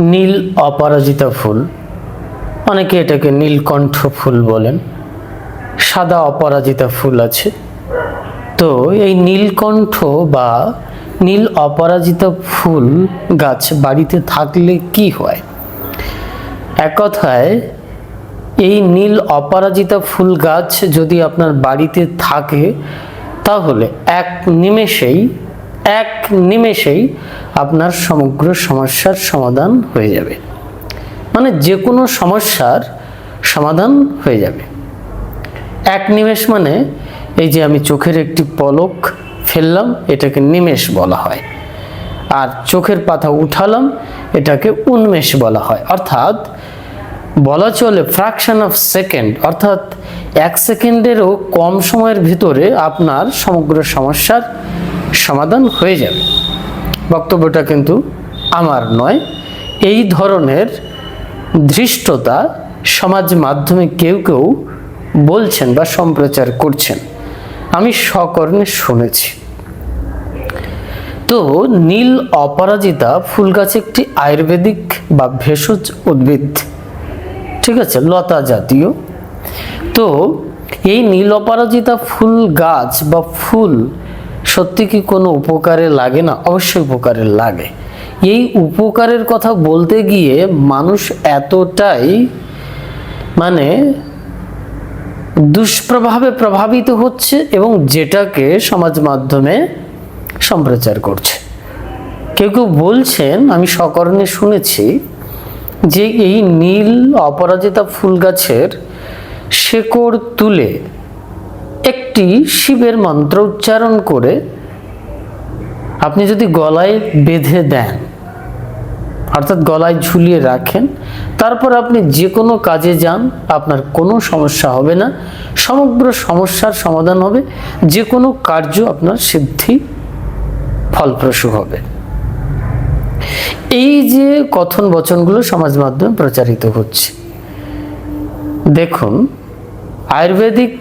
নীল অপরাজিতা ফুল। অনেকে এটাকে নীলকণ্ঠ ফুল বলেন। সাদা অপরাজিতা ফুল আছে। তো এই নীলকণ্ঠ বা নীল অপরাজিতা ফুল গাছ বাড়িতে থাকলে কি হয়? এক কথায়, এই নীল অপরাজিতা ফুল গাছ যদি আপনার বাড়িতে থাকে, তাহলে এক নিমেষেই এক নিমেষেই আপনার সমগ্র সমস্যার সমাধান হয়ে যাবে। মানে যে কোনো সমস্যার সমাধান হয়ে যাবে। এক নিমেষ মানে এই যে আমি চোখের একটি পলক ফেললাম, এটাকে নিমেষ বলা হয়। আর চোখের পাতা উঠালাম, এটাকে উন্মেষ বলা হয়। অর্থাৎ বলা চলে ফ্র্যাকশন অফ সেকেন্ড। অর্থাৎ এক সেকেন্ডেরও কম সময়ের ভিতরে আপনার সমগ্র সমস্যার সমাধান হয়ে যাবে। বক্তব্যটা কিন্তু আমার নয়। এই ধরনের ধৃষ্টতা সমাজ মাধ্যমে কেউ কেউ বলছেন বা সম্প্রচার করছেন। আমি সকর্ণে শুনেছি। তো নীল অপরাজিতা ফুল গাছ একটি আয়ুর্বেদিক বা ভেষজ উদ্ভিদ। ঠিক আছে, লতা জাতীয়। তো এই নীল অপরাজিতা ফুল গাছ বা ফুল সত্যি কি কোনো উপকারে লাগে না? অবশ্যই উপকারে লাগে। এই উপকারের কথা বলতে গিয়ে মানুষ এতটাই মানে দুষ্প্রভাবে প্রভাবিত হচ্ছে এবং যেটাকে সমাজ মাধ্যমে সম্প্রচার করছে। কেউ কেউ বলছেন, আমি সকর্ণে শুনেছি, যে এই নীল অপরাজিতা ফুল গাছের শেকড় তুলে একটি শিবের মন্ত্র উচ্চারণ করে আপনি যদি গলায় বেঁধে দেন, অর্থাৎ গলায় ঝুলিয়ে রাখেন, তারপর আপনি যে কোনো কাজে যান, আপনার কোনো সমস্যা হবে না। সমগ্র সমস্যার সমাধান হবে। যে কোনো কার্য আপনার সিদ্ধি ফলপ্রসূ হবে। এই যে কথন বচনগুলো সমাজ মাধ্যমে প্রচারিত হচ্ছে, দেখুন, আয়ুর্বেদিক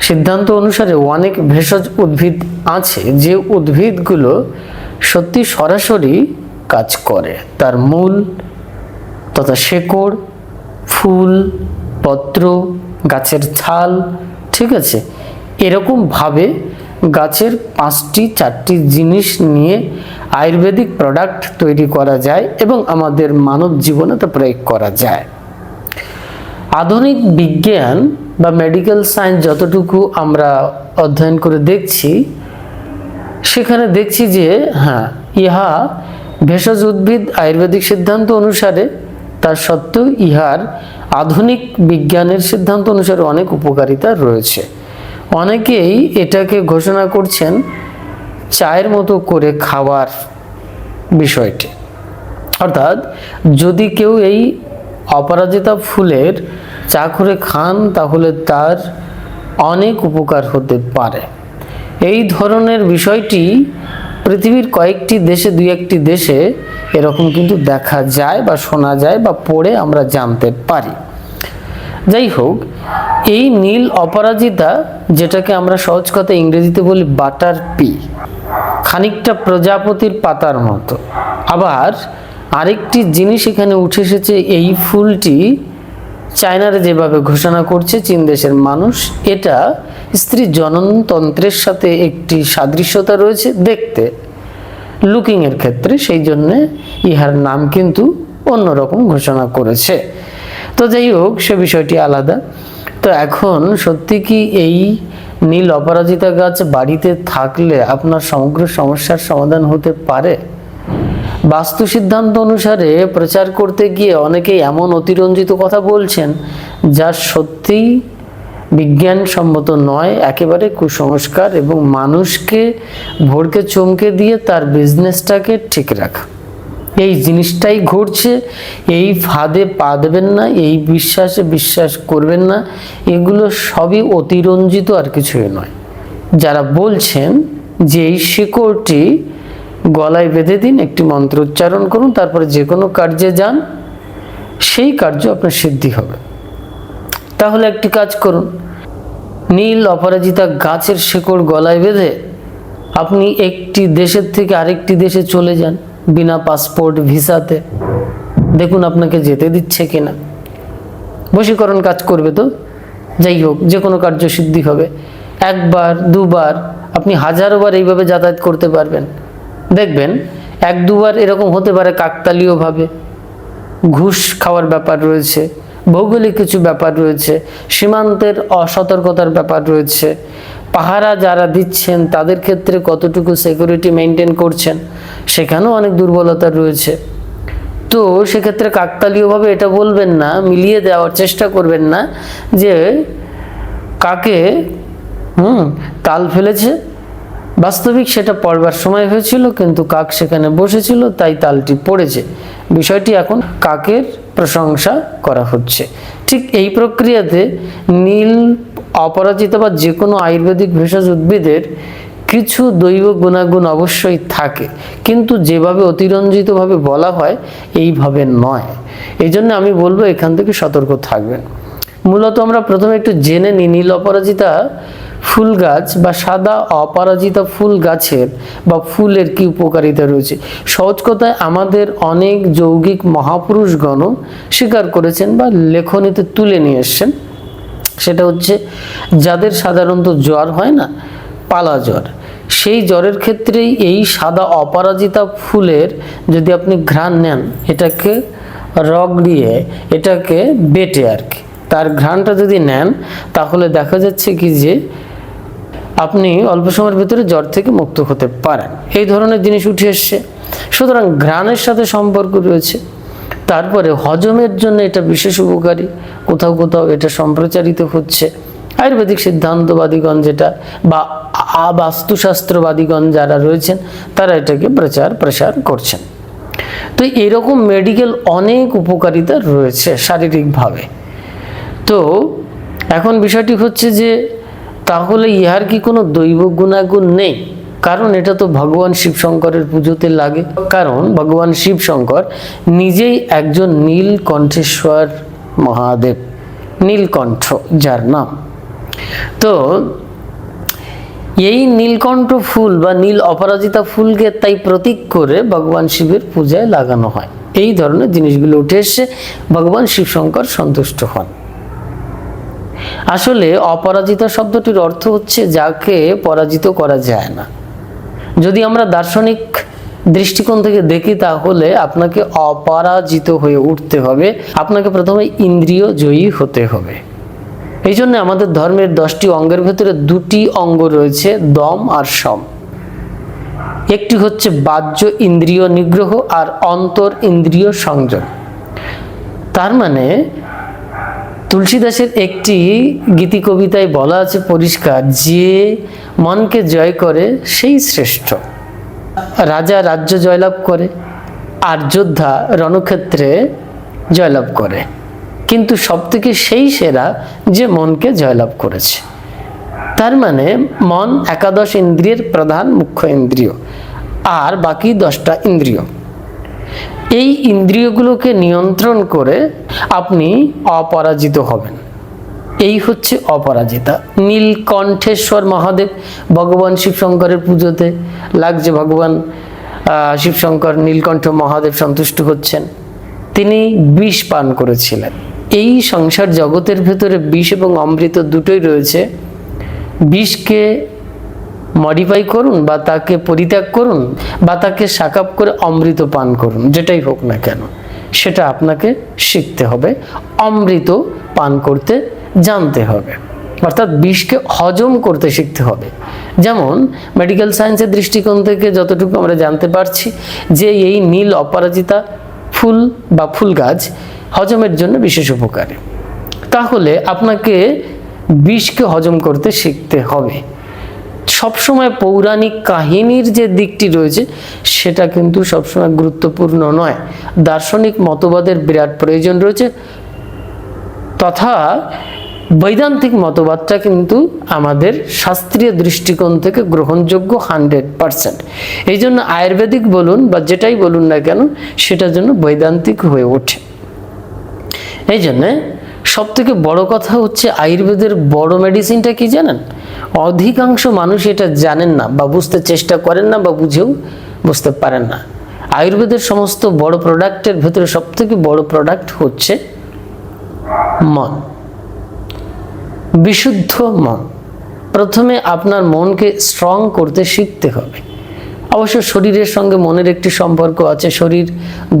সিদ্ধান্ত অনুসারে অনেক ভেষজ উদ্ভিদ আছে যে উদ্ভিদগুলো সত্যি সরাসরি কাজ করে। তার মূল তথা শেকড়, ফুল, পত্র, গাছের ছাল, ঠিক আছে? এরকমভাবে গাছের পাঁচটি, চারটি জিনিস নিয়ে আয়ুর্বেদিক প্রোডাক্ট তৈরি করা যায় এবং আমাদের মানব জীবনে তা প্রয়োগ করা যায়। আধুনিক বিজ্ঞান বা মেডিকেল সায়েন্স যতটুকু আমরা অধ্যয়ন করে দেখছি, সেখানে দেখছি যে হ্যাঁ ইহা ভেষজ উদ্ভিদ আয়ুর্বেদিক সিদ্ধান্ত অনুসারে, তার সত্ত্বেও ইহার আধুনিক বিজ্ঞানের সিদ্ধান্ত অনুসারে অনেক উপকারিতা রয়েছে। অনেকেই এটাকে ঘোষণা করছেন চায়ের মতো করে খাওয়ার বিষয়টি। অর্থাৎ যদি কেউ এই অপরাজিতা ফুলের চা করে খান, তাহলে তার অনেক উপকার হতে পারে। এই ধরনের বিষয়টি পৃথিবীর কয়েকটি দেশে, দুই একটি দেশে এরকম কিন্তু দেখা যায় বা শোনা যায় বা পড়ে আমরা জানতে পারি। যাই হোক, এই নীল অপরাজিতা, যেটাকে আমরা সহজ কথা ইংরেজিতে বলি বাটার পি, খানিকটা প্রজাপতির পাতার মতো। আবার আরেকটি জিনিস এখানে উঠে এসেছে, এই ফুলটি চায়নারে যেভাবে ঘোষণা করছে চীন দেশের মানুষ, এটা স্ত্রী জননতন্ত্রের সাথে একটি সাদৃশ্যতা রয়েছে দেখতে। লুকিংয়ের ক্ষেত্রে সেই জন্যে ইহার নাম কিন্তু অন্যরকম ঘোষণা করেছে। তো যাই হোক, সে বিষয়টি আলাদা। তো এখন সত্যি কি এই নীল অপরাজিতা গাছ বাড়িতে থাকলে আপনার সমগ্র সমস্যার সমাধান হতে পারে? বাস্তু সিদ্ধান্ত অনুসারে প্রচার করতে গিয়ে অনেকেই এমন অতিরঞ্জিত কথা বলছেন, যা সত্যিই বিজ্ঞানসম্মত নয়, একেবারে কুসংস্কার এবং মানুষকে ভোরকে চমকে দিয়ে তার বিজনেসটাকে ঠিক রাখা। এই জিনিসটাই ঘটছে, এই ফাঁদে পা দেবেন না, এই বিশ্বাসে বিশ্বাস করবেন না, এগুলো সবই অতিরঞ্জিত আর কিছুই নয়। যারা বলছেন যে এই শিকড়টি গলায় বেঁধে দিন, একটি মন্ত্র উচ্চারণ করুন, তারপরে যে কোনো কার্যে যান, সেই কার্য আপনার সিদ্ধি হবে। তাহলে একটি কাজ করুন। নীল অপরাজিতা গাছের শেকড় গলায় বেঁধে আপনি একটি দেশের থেকে আরেকটি দেশে চলে যান, বিনা পাসপোর্ট, ভিসাতে। দেখুন আপনাকে যেতে দিচ্ছে কিনা। বশীকরণ কাজ করবে তো? যাই হোক, যে কোনো কার্য সিদ্ধি হবে। একবার, দুবার, আপনি হাজারোবার এইভাবে যাতায়াত করতে পারবেন। দেখবেন এক দুবার এরকম হতে পারে কাকতালীয়ভাবে ঘুষ খাওয়ার ব্যাপার রয়েছে, ভৌগোলিক কিছু ব্যাপার রয়েছে, সীমান্তের অসতর্কতার ব্যাপার রয়েছে। পাহারা যারা দিচ্ছেন তাদের ক্ষেত্রে কতটুকু সিকিউরিটি মেনটেন করছেন সেখানেও অনেক দুর্বলতা রয়েছে। তো সেক্ষেত্রে কাকতালীয়ভাবে এটা বলবেন না, মিলিয়ে দেওয়ার চেষ্টা করবেন না যে কাকে, হুম, তাল ফেলেছে বাস্তবিক সেটা পড়বার সময় হয়েছিল, কিন্তু কাক সেখানে বসেছিল, তাই তালটি পড়েছে। বিষয়টি এখন কাকের প্রশংসা করা হচ্ছে। ঠিক এই প্রক্রিয়াতে নীল, অপরাজিত বা যে কোনো আয়ুর্বেদিক ভেষজ উদ্ভিদের কিছু দৈব গুণাগুণ অবশ্যই থাকে। কিন্তু যেভাবে অতিরঞ্জিতভাবে বলা হয়, এইভাবে নয়। এই জন্য আমি বলব এখান থেকে সতর্ক থাকবেন। মূলত আমরা প্রথমে একটু জেনে নিই, নীল অপরাজিতা ফুল গাছ বা সাদা অপরাজিতা ফুল গাছের বা ফুলের কি উপকারিতা রয়েছে? সহজ কথায় আমাদের অনেক যৌগিক মহাপুরুষগণ স্বীকার করেছেন বা লেখনীতে তুলে নিয়ে এসছেন। সেটা হচ্ছে, যাদের সাধারণত জ্বর হয় না, পালা জ্বর, সেই জ্বরের ক্ষেত্রেই এই সাদা অপরাজিতা ফুলের যদি আপনি ঘ্রাণ নেন, এটাকে রগড়িয়ে, এটাকে বেটে আর কি। তার ঘ্রাণটা যদি নেন, তাহলে দেখা যাচ্ছে কি যে আপনি অল্প সময়ের ভিতরে জ্বর থেকে মুক্ত হতে পারেন। এই ধরনের জিনিস উঠে এসছে। সুতরাং ঘ্রাণের সাথে সম্পর্ক রয়েছে। তারপরে হজমের জন্য এটা বিশেষ উপকারী। কোথাও কোথাও এটা সম্প্রচারিত হচ্ছে। আয়ুর্বেদিক সিদ্ধান্তবাদীগণ যেটা বা আবাস্তুশাস্ত্রবাদীগণ যারা রয়েছেন, তারা এটাকে প্রচার প্রসার করছেন। তো এরকম মেডিকেল অনেক উপকারিতা রয়েছে শারীরিকভাবে। তো এখন বিষয়টি হচ্ছে যে তাহলে ইহার কি কোনো দৈব গুণাগুণ নেই? কারণ এটা তো ভগবান শিব শঙ্করের পুজোতে লাগে। কারণ ভগবান শিব শঙ্কর নিজেই একজন নীলকণ্ঠেশ্বর মহাদেব। নীলকণ্ঠ যার নাম। তো এই নীলকণ্ঠ ফুল বা নীল অপরাজিতা ফুলকে তাই প্রতীক করে ভগবান শিবের পূজায় লাগানো হয়। এই ধরনের জিনিসগুলো উঠে এসে ভগবান শিব শঙ্কর সন্তুষ্ট হন। আসলে অপরাজিতা শব্দটির অর্থ হচ্ছে যাকে পরাজিত করা যায় না। যদি আমরা দার্শনিক দৃষ্টিকোণ থেকে দেখি তাহলে আপনাকে অপরাজিত হয়ে উঠতে হবে। আপনাকে প্রথমে ইন্দ্রিয় জয়ী হতে হবে। এই জন্য আমাদের ধর্মের দশটি অঙ্গের ভেতরে দুটি অঙ্গ রয়েছে, দম আর সম। একটি হচ্ছে বাহ্য ইন্দ্রিয় নিগ্রহ আর অন্তর ইন্দ্রিয় সংযম তার মানে তুলসীদাসের একটি গীতি কবিতায় বলা আছে পরিষ্কার, যে মনকে জয় করে, সেই শ্রেষ্ঠ। রাজা রাজ্য জয়লাভ করে, আর যোদ্ধা রণক্ষেত্রে জয়লাভ করে। কিন্তু সবথেকে সেই সেরা যে মনকে জয়লাভ করেছে। তার মানে মন একাদশ ইন্দ্রিয়ের প্রধান মুখ্য ইন্দ্রিয়, আর বাকি দশটা ইন্দ্রিয়। এই ইন্দ্রিয়গুলোকে নিয়ন্ত্রণ করে আপনি অপরাজিত হবেন। এই হচ্ছে অপরাজিতা। নীলকণ্ঠেশ্বর মহাদেব ভগবান শিবশঙ্করের পুজোতে লাগছে ভগবান শিবশঙ্কর, নীলকণ্ঠ মহাদেব সন্তুষ্ট হচ্ছেন। তিনি বিষ পান করেছিলেন। এই সংসার জগতের ভেতরে বিষ এবং অমৃত দুটোই রয়েছে। বিষকে মডিফাই করুন বা তাকে পরিত্যাগ করুন বা তাকে সাকাপ করে অমৃত পান করুন, যেটাই হোক না কেন, সেটা আপনাকে শিখতে হবে, অমৃত পান করতে জানতে হবে। অর্থাৎ বিষকে হজম করতে শিখতে হবে। যেমন মেডিকেল সায়েন্সের দৃষ্টিকোণ থেকে যতটুকু আমরা জানতে পারছি যে এই নীল অপরাজিতা ফুল বা ফুল গাছ হজমের জন্য বিশেষ উপকারী। তাহলে আপনাকে বিষকে হজম করতে শিখতে হবে। সবসময় পৌরাণিক কাহিনীর যে দিকটি রয়েছে, সেটা কিন্তু সবসময় গুরুত্বপূর্ণ নয়। দার্শনিক মতবাদের বিরাট প্রয়োজন রয়েছে। তথা বৈদান্তিক মতবাদটা কিন্তু আমাদের শাস্ত্রীয় দৃষ্টিকোণ থেকে গ্রহণযোগ্য হান্ড্রেড পারসেন্ট। এই জন্য আয়ুর্বেদিক বলুন বা যেটাই বলুন না কেন সেটার জন্য বৈদান্তিক হয়ে ওঠে। এই জন্যে সব থেকে বড় কথা হচ্ছে আয়ুর্বেদের বড় মেডিসিনটা কি জানেন? অধিকাংশ মানুষ এটা জানেন না বা বুঝতে চেষ্টা করেন না বা বুঝেও বুঝতে পারেন না। আয়ুর্বেদের সমস্ত বড় প্রোডাক্টের ভেতরে সব থেকে বড় প্রোডাক্ট হচ্ছে মন। বিশুদ্ধ মন। প্রথমে আপনার মনকে স্ট্রং করতে শিখতে হবে। অবশ্য শরীরের সঙ্গে মনের একটি সম্পর্ক আছে, শরীর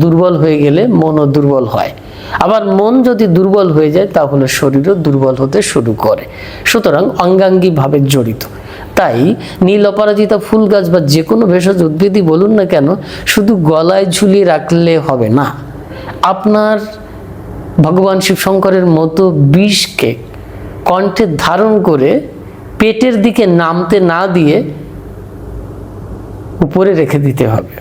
দুর্বল হয়ে গেলে মনও দুর্বল হয়। আবার মন যদি দুর্বল হয়ে যায়, তাহলে শরীরও দুর্বল হতে শুরু করে। সুতরাং অঙ্গাঙ্গিভাবে জড়িত। তাই নীল অপরাজিতা ফুল গাছ বা যে কোনো ভেষজ উদ্ভিদই বলুন না কেন, শুধু গলায় ঝুলিয়ে রাখলে হবে না। আপনার ভগবান শিবশঙ্করের মতো বিষকে কণ্ঠে ধারণ করে পেটের দিকে নামতে না দিয়ে উপরে রেখে দিতে হবে।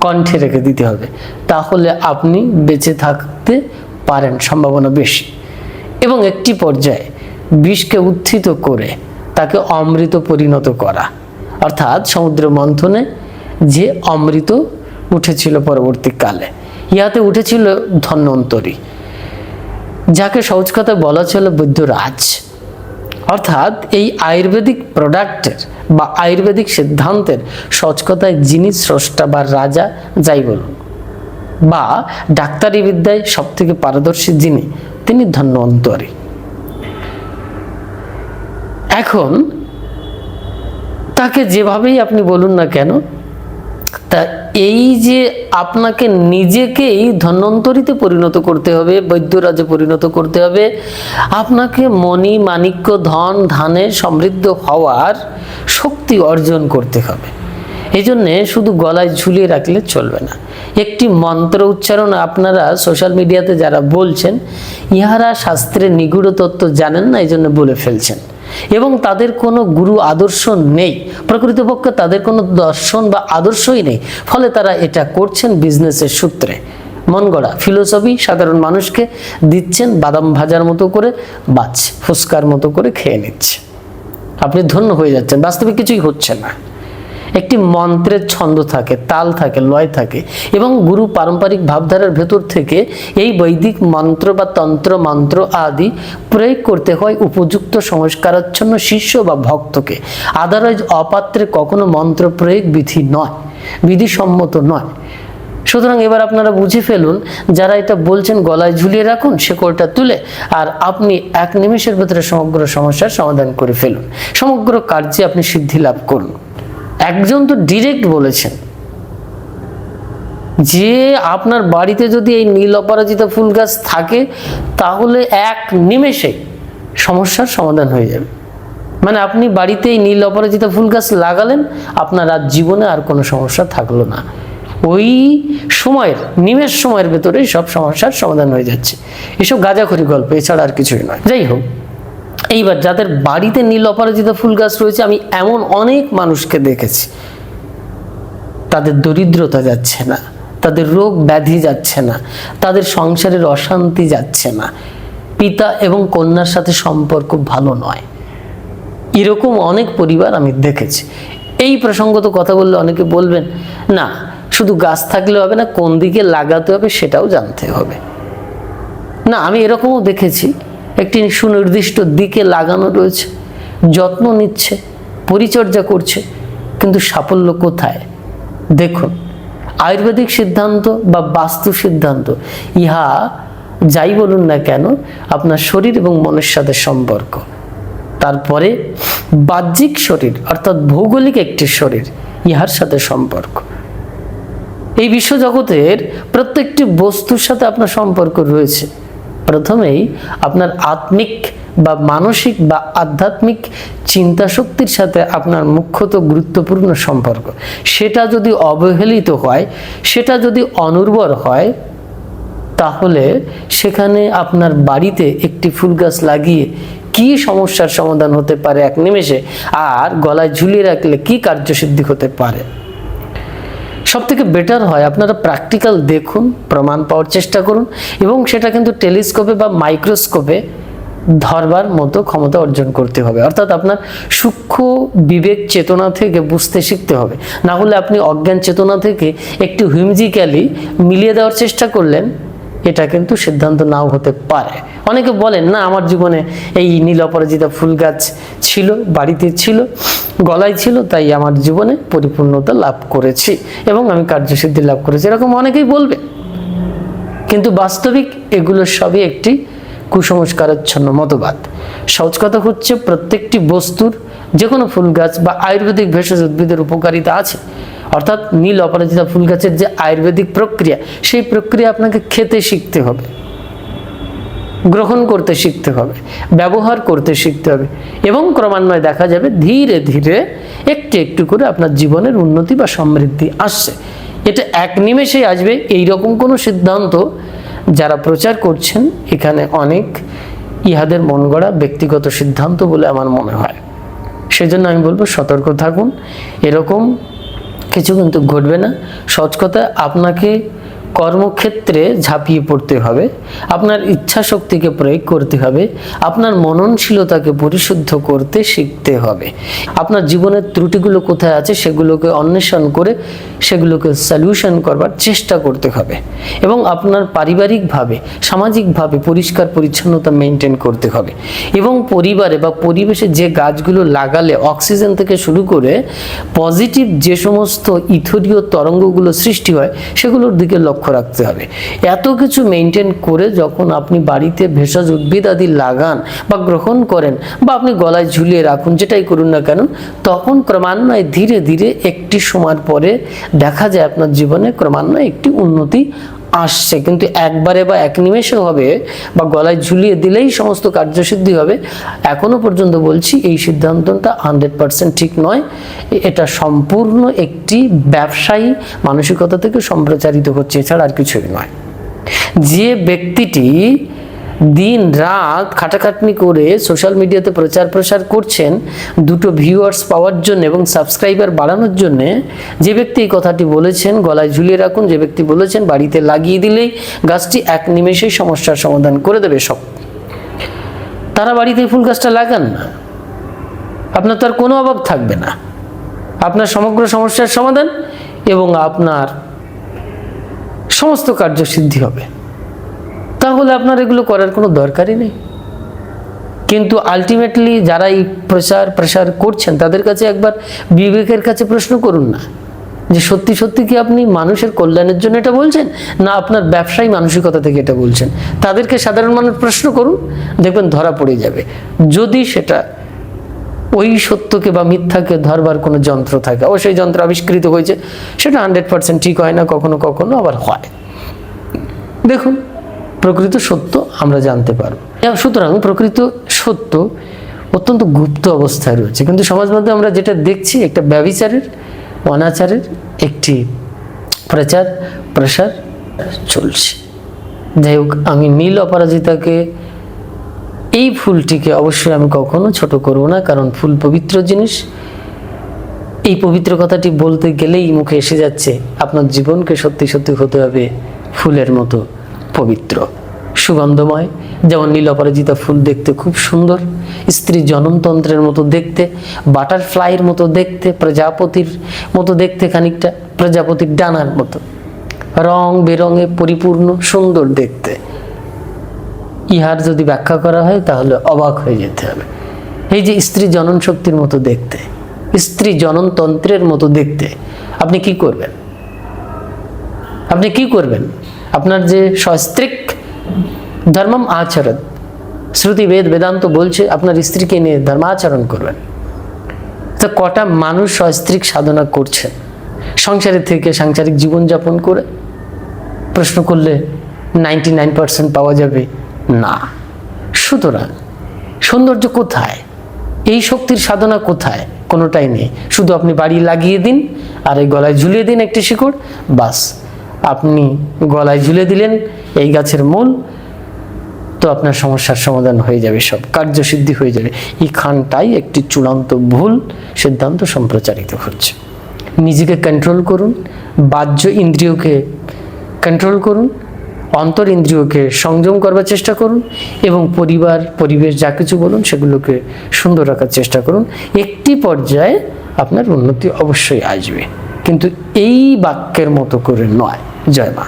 কণ্ঠে রেখে দিতে হবে। তাহলে আপনি বেঁচে থাকতে পারেন সম্ভাবনা বেশি। এবং একটি পর্যায়ে বিষকে উত্থিত করে তাকে অমৃত পরিণত করা। অর্থাৎ সমুদ্র মন্থনে যে অমৃত উঠেছিল পরবর্তীকালে, ইহাতে উঠেছিল ধন্বন্তরী যাকে সহজ কথায় বলা ছিল বৈদ্যরাজ। অর্থাৎ এই আয়ুর্বেদিক প্রোডাক্টের বা আয়ুর্বেদিক সিদ্ধান্তের সচকতায় যিনি স্রষ্টা বা রাজা, যাই বলুন, বা ডাক্তারি বিদ্যায় সব থেকে পারদর্শী যিনি, তিনি ধন্বন্তরী এখন তাকে যেভাবেই আপনি বলুন না কেন তা এই যে আপনাকে নিজেকেই ধন্বন্তরিতে পরিণত করতে হবে, বৈদ্যরাজে পরিণত করতে হবে, আপনাকে মণি, মাণিক্য, ধন, ধানে সমৃদ্ধ হওয়ার শক্তি অর্জন করতে হবে। এই জন্যে শুধু গলায় ঝুলিয়ে রাখলে চলবে না। একটি মন্ত্র উচ্চারণ আপনারা সোশ্যাল মিডিয়াতে যারা বলছেন, ইহারা শাস্ত্রের নিগুড় তত্ত্ব জানেন না এই জন্য বলে ফেলছেন। এবং তাদের কোনো গুরু আদর্শ নেই। প্রকৃতপক্ষে তাদের কোনো দর্শন বা আদর্শই নেই। ফলে তারা এটা করছেন বিজনেসের সূত্রে। মন গড়া, ফিলোসফি, সাধারণ মানুষকে দিচ্ছেন বাদাম ভাজার মতো করে বাচ্ছে ফুসকার মতো করে খেয়ে নিচ্ছে। আপনি ধন্য হয়ে যাচ্ছেন। বাস্তবে কিছুই হচ্ছে না। একটি মন্ত্রের ছন্দ থাকে, তাল থাকে, লয় থাকে এবং গুরু পারম্পরিক ভাবধারার ভেতর থেকে এই বৈদিক মন্ত্র বা তন্ত্র, মন্ত্র আদি প্রয়োগ করতে হয় উপযুক্ত সংস্কারাচ্ছন্ন শিষ্য বা ভক্তকে। আদারওয়াইজ অপাত্রে কখনো মন্ত্র প্রয়োগ বিধি নয়, বিধিসম্মত নয়। সুতরাং এবার আপনারা বুঝে ফেলুন, যারা এটা বলছেন গলায় ঝুলিয়ে রাখুন, শেকড়টা তুলে আর আপনি এক নিমেষের ভেতরে সমগ্র সমস্যার সমাধান করে ফেলুন। সমগ্র কার্যে আপনি সিদ্ধি লাভ করুন। একজন তো ডিরেক্ট বলেছেন যে আপনার বাড়িতে যদি এই নীল অপরাজিতা ফুল গাছ থাকে, তাহলে এক নিমেষে সমস্যার সমাধান হয়ে যাবে। মানে আপনি বাড়িতে এই নীল অপরাজিতা ফুল গাছ লাগালেন, আপনার আর জীবনে আর কোনো সমস্যা থাকল না। ওই সময়ের, নিমেষ সময়ের ভেতরেই সব সমস্যার সমাধান হয়ে যাচ্ছে। এসব গাঁজাখড়ি গল্প, এছাড়া আর কিছুই নয়। যাই হোক। এইবার যাদের বাড়িতে নীল অপরাজিত ফুল গাছ রয়েছে, আমি এমন অনেক মানুষকে দেখেছি। তাদের দরিদ্রতা যাচ্ছে না, তাদের রোগ ব্যাধি যাচ্ছে না, তাদের সংসারের অশান্তি যাচ্ছে না। পিতা এবং কন্যার সাথে সম্পর্ক ভালো নয়। এরকম অনেক পরিবার আমি দেখেছি। এই প্রসঙ্গত কথা বললে অনেকে বলবেন, না, শুধু গাছ থাকলে হবে না, কোন দিকে লাগাতে হবে সেটাও জানতে হবে। না, আমি এরকমও দেখেছি। একটি সুনির্দিষ্ট দিকে লাগানো রয়েছে, যত্ন নিচ্ছে, পরিচর্যা করছে, কিন্তু সাফল্য কোথায়? দেখুন, আয়ুর্বেদিক সিদ্ধান্ত বা বাস্তু সিদ্ধান্ত, ইহা যাই বলুন না কেন, আপনার শরীর এবং মনের সাথে সম্পর্ক। তারপরে, বাহ্যিক শরীর, অর্থাৎ ভৌগোলিক একটি শরীর, ইহার সাথে সম্পর্ক। এই বিশ্বজগতের প্রত্যেকটি বস্তুর সাথে আপনার সম্পর্ক রয়েছে। প্রথমেই আপনার আত্মিক বা মানসিক বা আধ্যাত্মিক চিন্তা শক্তির সাথে আপনার মুখ্যত গুরুত্বপূর্ণ সম্পর্ক। সেটা যদি অবহেলিত হয়, সেটা যদি অনুর্বর হয়, তাহলে সেখানে আপনার বাড়িতে একটি ফুল গাছ লাগিয়ে কি সমস্যার সমাধান হতে পারে এক নিমেষে? আর গলায় ঝুলিয়ে রাখলে কি কার্যসিদ্ধি হতে পারে? সব থেকে বেটার হয়, আপনারা প্র্যাকটিক্যাল দেখুন, প্রমাণ পাওয়ার চেষ্টা করুন এবং সেটা কিন্তু টেলিস্কোপে বা মাইক্রোস্কোপে ধরবার মতো ক্ষমতা অর্জন করতে হবে। অর্থাৎ আপনার সূক্ষ্ম বিবেক চেতনা থেকে বুঝতে শিখতে হবে। না হলে আপনি অজ্ঞান চেতনা থেকে একটু হুইমজিক্যালি মিলিয়ে দেওয়ার চেষ্টা করলেন এটা কিন্তু সিদ্ধান্ত নাও হতে পারে। অনেকে বলেন, না, আমার জীবনে এই নীল অপরাজিতা ফুল গাছ ছিল, বাড়িতে ছিল, গলায় ছিল, তাই আমার জীবনে পরিপূর্ণতা লাভ করেছি এবং আমি কার্যসিদ্ধি লাভ করেছি। এরকম অনেকেই বলবে। কিন্তু বাস্তবিক এগুলো সবই একটি কুসংস্কারাচ্ছন্ন মতবাদ। সহজ কথা হচ্ছে, প্রত্যেকটি বস্তুর যে কোনো ফুল গাছ বা আয়ুর্বেদিক ভেষজ উদ্ভিদের উপকারিতা আছে। অর্থাৎ নীল অপরাজিতা ফুল গাছের যে আয়ুর্বেদিক প্রক্রিয়া, সেই প্রক্রিয়া আপনাকে খেতে শিখতে হবে। গ্রহণ করতে শিখতে হবে, ব্যবহার করতে শিখতে হবে এবং ক্রমান্বয়ে দেখা যাবে ধীরে ধীরে একটু একটু করে আপনার জীবনের উন্নতি বা সমৃদ্ধি আসছে। এটা এক নিমেষেই আসবে এই রকম কোনো সিদ্ধান্ত যারা প্রচার করছেন, এখানে অনেক ইহাদের মন গড়া ব্যক্তিগত সিদ্ধান্ত বলে আমার মনে হয়। সেজন্য আমি বলব সতর্ক থাকুন, এরকম কিছু কিন্তু ঘটবে না। সহজ কথা আপনাকে কর্মক্ষেত্রে ঝাঁপিয়ে পড়তে হবে, আপনার ইচ্ছা শক্তিকে প্রয়োগ করতে হবে, আপনার মননশীলতাকে পরিশুদ্ধ করতে শিখতে হবে। আপনার জীবনের ত্রুটিগুলো কোথায় আছে সেগুলোকে অন্বেষণ করে সেগুলোকে সলিউশন করবার চেষ্টা করতে হবে এবং আপনার পারিবারিকভাবে, সামাজিকভাবে পরিষ্কার পরিচ্ছন্নতা মেনটেন করতে হবে এবং পরিবারে বা পরিবেশে যে গাছগুলো লাগালে অক্সিজেন থেকে শুরু করে পজিটিভ যে সমস্ত ইথরীয় তরঙ্গগুলো সৃষ্টি হয় সেগুলোর দিকে লক্ষ্য রাখতে হবে। এত কিছু মেনটেন করে যখন আপনি বাড়িতে ভেষজ উদ্ভিদ আদি লাগান বা গ্রহণ করেন বা আপনি গলায় ঝুলিয়ে রাখুন, যেটাই করুন না কেন, তখন ক্রমান্বয়ে ধীরে ধীরে একটি সময় পরে দেখা যায় আপনার জীবনে ক্রমান্বয়ে একটি উন্নতি আসছে, কিন্তু একবারে বা এক নিমেষে হবে বা গলায় ঝুলিয়ে দিলেই সমস্ত কার্যসিদ্ধি হবে, এখনও পর্যন্ত বলছি এই সিদ্ধান্তটা হান্ড্রেড পার্সেন্ট ঠিক নয়। এটা সম্পূর্ণ একটি ব্যবসায়ী মানসিকতা থেকে সম্প্রচারিত হচ্ছে, এছাড়া আর কিছুই নয়। যে ব্যক্তিটি দিন রাত খাটাখাটনি করে সোশ্যাল মিডিয়াতে প্রচার প্রসার করছেন দুটো ভিউয়ার্স পাওয়ার জন্য এবং সাবস্ক্রাইবার বাড়ানোর জন্য। যে ব্যক্তি এই কথাটি বলেছেন, গলায় ঝুলিয়ে রাখুন, যে ব্যক্তি বলেছেন, বাড়িতে লাগিয়ে দিলেই গাছটি এক নিমেষেই সমস্যার সমাধান করে দেবে সব। তারা বাড়িতে ফুল গাছটা লাগান না। আপনার তার কোনো অভাব থাকবে না। আপনার সমগ্র সমস্যার সমাধান এবং আপনার সমস্ত কার্যসিদ্ধি হবে। তাহলে আপনার এগুলো করার কোনো দরকারই নেই। কিন্তু আলটিমেটলি যারা এই প্রচার প্রসার করছেন, তাদের কাছে একবার বিবেকের কাছে প্রশ্ন করুন না। যে সত্যি সত্যি কি আপনি মানুষের কল্যাণের জন্য এটা বলছেন, না আপনার ব্যবসায়ী মানসিকতা থেকে এটা বলছেন? তাদেরকে সাধারণ মানুষ প্রশ্ন করুন, দেখবেন ধরা পড়ে যাবে। যদি সেটা ওই সত্যকে বা মিথ্যাকে ধরবার কোনো যন্ত্র থাকে সেই যন্ত্র আবিষ্কৃত হয়েছে, সেটা হান্ড্রেড পার্সেন্ট ঠিক হয় না, কখনো কখনো আবার হয়। দেখুন প্রকৃত সত্য আমরা জানতে পারব। সুতরাং প্রকৃত সত্য অত্যন্ত গুপ্ত অবস্থায় রয়েছে। কিন্তু সমাজ মধ্যে আমরা যেটা দেখছি, একটা ব্যবিচারের, অনাচারের একটি প্রচার, প্রসার চলছে। যাই হোক, আমি নীল অপরাজিতাকে এই ফুলটিকে অবশ্যই আমি কখনো ছোট করব না, কারণ ফুল পবিত্র জিনিস। এই পবিত্র কথাটি বলতে গেলেই মুখে এসে যাচ্ছে, আপনার জীবনকে সত্যি সত্যি হতে হবে ফুলের মতো। পবিত্র, সুগন্ধময়, যেমন নীল অপরাজিতা ফুল দেখতে খুব সুন্দর, স্ত্রী জননতন্ত্রের মতো দেখতে, বাটারফ্লাইয়ের মতো দেখতে, প্রজাপতির মতো দেখতে খানিকটা, প্রজাপতির ডানার মতো। রং বেরঙে পরিপূর্ণ, সুন্দর দেখতে। ইহার যদি ব্যাখ্যা করা হয়, তাহলে অবাক হয়ে যেতে হবে। এই যে স্ত্রী জনন শক্তির মতো দেখতে, স্ত্রী জননতন্ত্রের মতো দেখতে, আপনি কি করবেন? আপনি কি করবেন? আপনার যে সস্ত্রিক ধর্মম আচরণ, শ্রুতি বেদ বেদান্ত বলছে আপনার স্ত্রীকে নিয়ে ধর্মাচরণ করবেন। তো কটা মানুষ সস্ত্রিক সাধনা করছেন? সংসারের থেকে সাংসারিক জীবনযাপন করে? প্রশ্ন করলে নাইনটি নাইন পার্সেন্ট পাওয়া যাবে? না। সুতরাং সৌন্দর্য কোথায়? এই শক্তির সাধনা কোথায়? কোনোটাই নেই। শুধু আপনি বাড়ি লাগিয়ে দিন, আর এই গলায় ঝুলিয়ে দিন একটি শিকড়, বাস। আপনি গলায় ঝুলে দিলেন, এই গাছের মূল, তো আপনার সমস্যার সমাধান হয়ে যাবে সব, কার্যসিদ্ধি হয়ে যাবে। এই খানটাই একটি চূড়ান্ত ভুল, সিদ্ধান্ত সম্প্রচারিত হচ্ছে। নিজেকে কন্ট্রোল করুন, বাহ্য ইন্দ্রিয়কে কন্ট্রোল করুন, অন্তর ইন্দ্রিয়কে সংযম করবার চেষ্টা করুন, এবং পরিবার, পরিবেশ যা কিছু বলুন, সেগুলোকে সুন্দর রাখার চেষ্টা করুন। একটি পর্যায়ে আপনার উন্নতি অবশ্যই আসবে। কিন্তু এই বাক্যের মতো করে নয় জয় মা